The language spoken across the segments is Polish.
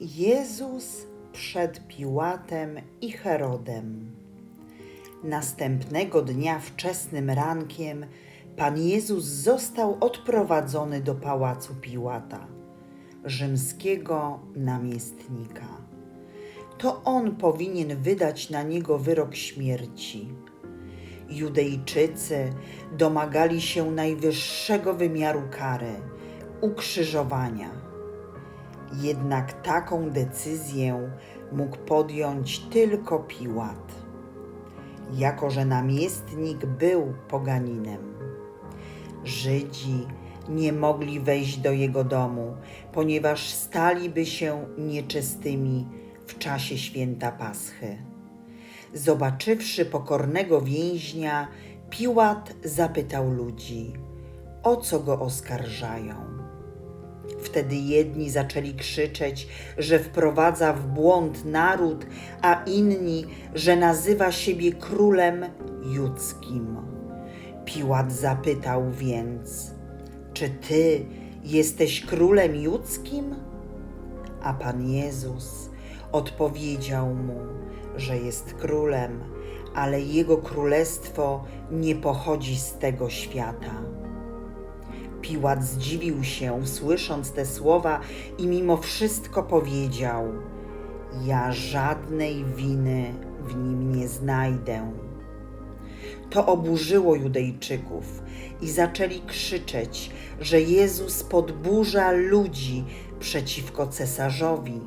Jezus przed Piłatem i Herodem. Następnego dnia wczesnym rankiem Pan Jezus został odprowadzony do pałacu Piłata, rzymskiego namiestnika. To on powinien wydać na niego wyrok śmierci. Judejczycy domagali się najwyższego wymiaru kary ukrzyżowania. Jednak taką decyzję mógł podjąć tylko Piłat, jako że namiestnik był poganinem. Żydzi nie mogli wejść do jego domu, ponieważ staliby się nieczystymi w czasie święta Paschy. Zobaczywszy pokornego więźnia, Piłat zapytał ludzi, o co go oskarżają. Wtedy jedni zaczęli krzyczeć, że wprowadza w błąd naród, a inni, że nazywa siebie królem judzkim. Piłat zapytał więc: Czy ty jesteś królem judzkim? A pan Jezus odpowiedział mu, że jest królem, ale jego królestwo nie pochodzi z tego świata. Piłat zdziwił się, słysząc te słowa, i mimo wszystko powiedział: Ja żadnej winy w nim nie znajdę. To oburzyło Judejczyków i zaczęli krzyczeć, że Jezus podburza ludzi przeciwko cesarzowi.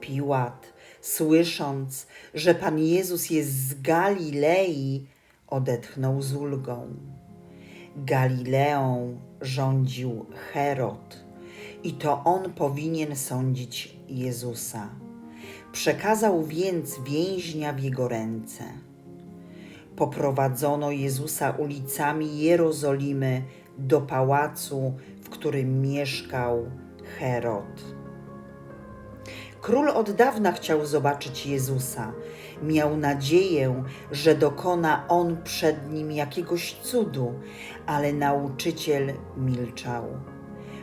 Piłat, słysząc, że Pan Jezus jest z Galilei, odetchnął z ulgą. Galileą rządził Herod i to on powinien sądzić Jezusa. Przekazał więc więźnia w jego ręce. Poprowadzono Jezusa ulicami Jerozolimy do pałacu, w którym mieszkał Herod. Król od dawna chciał zobaczyć Jezusa. Miał nadzieję, że dokona on przed nim jakiegoś cudu, ale nauczyciel milczał.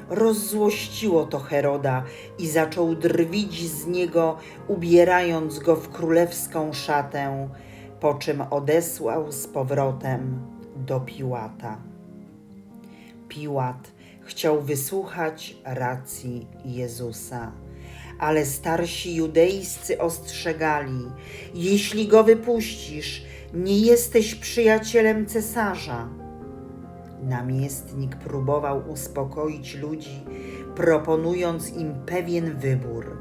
Rozzłościło to Heroda i zaczął drwić z niego, ubierając go w królewską szatę, po czym odesłał z powrotem do Piłata. Piłat chciał wysłuchać racji Jezusa ale starsi judejscy ostrzegali: Jeśli go wypuścisz, nie jesteś przyjacielem cesarza. Namiestnik próbował uspokoić ludzi, proponując im pewien wybór.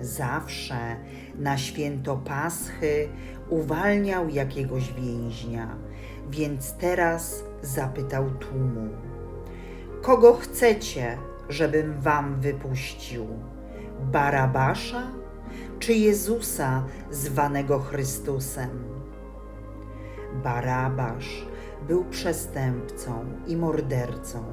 Zawsze na święto Paschy uwalniał jakiegoś więźnia, więc teraz zapytał tłumu: Kogo chcecie, żebym wam wypuścił? Barabasza czy Jezusa zwanego Chrystusem? Barabasz był przestępcą i mordercą.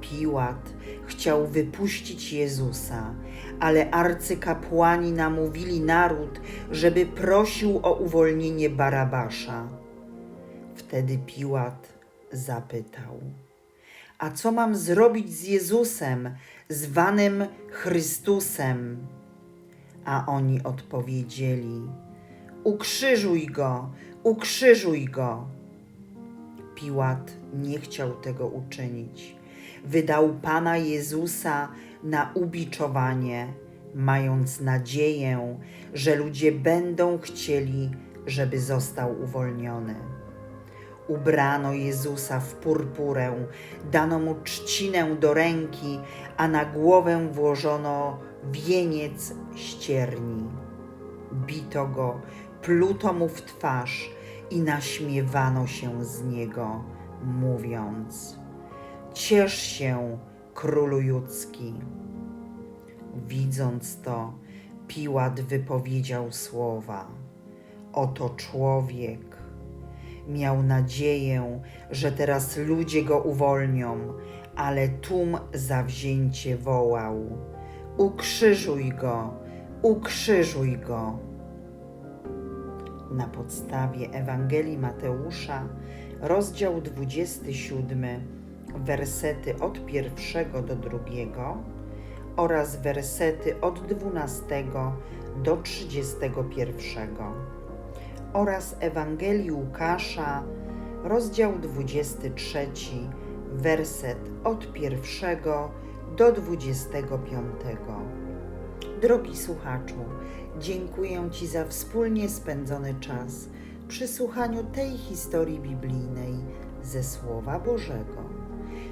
Piłat chciał wypuścić Jezusa, ale arcykapłani namówili naród, żeby prosił o uwolnienie Barabasza. Wtedy Piłat zapytał: A co mam zrobić z Jezusem, zwanym Chrystusem? A oni odpowiedzieli: Ukrzyżuj go, ukrzyżuj go. Piłat nie chciał tego uczynić. Wydał Pana Jezusa na ubiczowanie, mając nadzieję, że ludzie będą chcieli, żeby został uwolniony. Ubrano Jezusa w purpurę, dano mu trzcinę do ręki, a na głowę włożono wieniec ścierni. Bito go, pluto mu w twarz i naśmiewano się z niego, mówiąc: Ciesz się, królu judzki. Widząc to, Piłat wypowiedział słowa: Oto człowiek. Miał nadzieję, że teraz ludzie go uwolnią, ale tłum zawzięcie wołał: Ukrzyżuj go, ukrzyżuj go. Na podstawie Ewangelii Mateusza, rozdział 27, wersety od pierwszego do drugiego oraz wersety od 12 do 31 oraz Ewangelii Łukasza, rozdział 23, werset od 1 do 25. Drogi słuchaczu, dziękuję Ci za wspólnie spędzony czas przy słuchaniu tej historii biblijnej ze Słowa Bożego.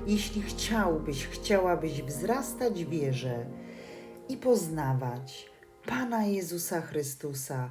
Jeśli chciałbyś, chciałabyś wzrastać wierze i poznawać Pana Jezusa Chrystusa